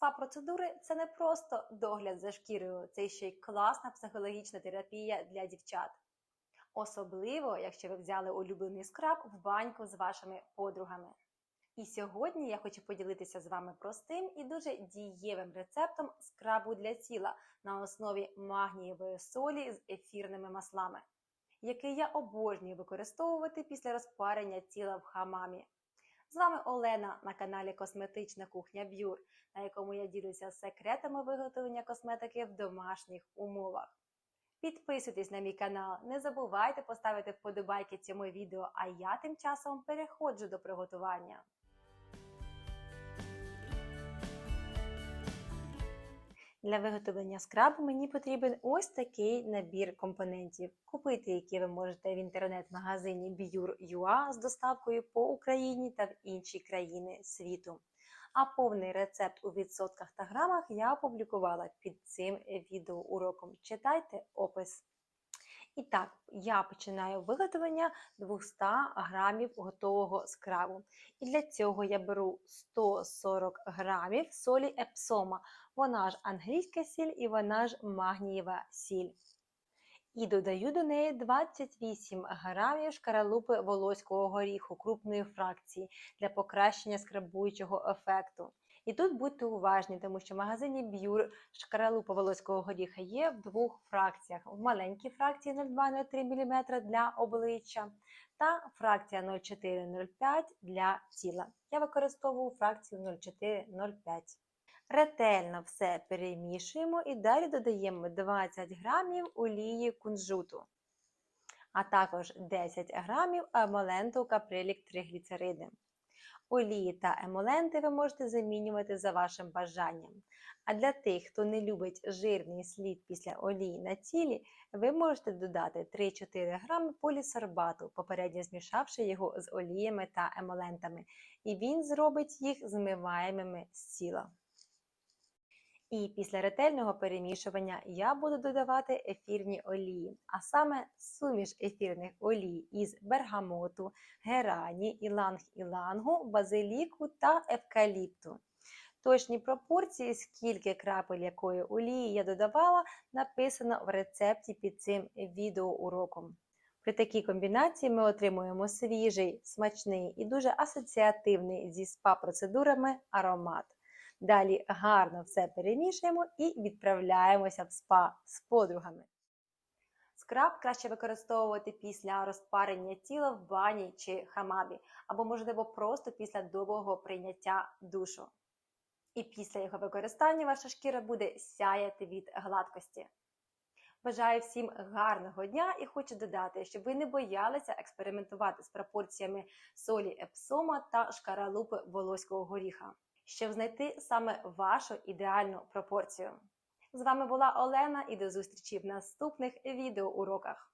Спа-процедури це не просто догляд за шкірою, це ще й класна психологічна терапія для дівчат. Особливо, якщо ви взяли улюблений скраб в баньку з вашими подругами. І сьогодні я хочу поділитися з вами простим і дуже дієвим рецептом скрабу для тіла на основі магнієвої солі з ефірними маслами, який я обожнюю використовувати після розпарення тіла в хамамі. З вами Олена на каналі Косметична кухня Б'юр, на якому я ділюся секретами виготовлення косметики в домашніх умовах. Підписуйтесь на мій канал, не забувайте поставити вподобайки цьому відео, а я тим часом переходжу до приготування. Для виготовлення скрабу мені потрібен ось такий набір компонентів, купити які ви можете в інтернет-магазині Biur.ua з доставкою по Україні та в інші країни світу. А повний рецепт у відсотках та грамах я опублікувала під цим відеоуроком. Читайте опис. І так, я починаю виготовлення 200 грамів готового скрабу. І для цього я беру 140 грамів солі епсома. Вона ж англійська сіль і вона ж магнієва сіль. І додаю до неї 28 грамів шкаралупи волоського горіху крупної фракції для покращення скрабуючого ефекту. І тут будьте уважні, тому що в магазині Б'юр шкаралупа волоського горіха є в двох фракціях: в маленькій фракції 0,2-0,3 мм для обличчя та фракція 0,4-0,5 для тіла. Я використовую фракцію 0,4-0,5. Ретельно все перемішуємо і далі додаємо 20 грамів олії кунжуту, а також 10 грамів емоленту каприлік тригліцериди. Олії та емоленти ви можете замінювати за вашим бажанням. А для тих, хто не любить жирний слід після олії на тілі, ви можете додати 3-4 грами полісорбату, попередньо змішавши його з оліями та емолентами, і він зробить їх змиваємими з тіла. І після ретельного перемішування я буду додавати ефірні олії, а саме суміш ефірних олій із бергамоту, герані, іланг-ілангу, базиліку та евкаліпту. Точні пропорції, скільки крапель якої олії я додавала, написано в рецепті під цим відеоуроком. При такій комбінації ми отримуємо свіжий, смачний і дуже асоціативний зі спа-процедурами аромат. Далі гарно все перемішуємо і відправляємося в спа з подругами. Скраб краще використовувати після розпарення тіла в бані чи хамамі, або, можливо, просто після довгого прийняття душу. І після його використання ваша шкіра буде сяяти від гладкості. Бажаю всім гарного дня і хочу додати, щоб ви не боялися експериментувати з пропорціями солі епсома та шкаралупи волоського горіха щоб знайти саме вашу ідеальну пропорцію. З вами була Олена і до зустрічі в наступних відеоуроках.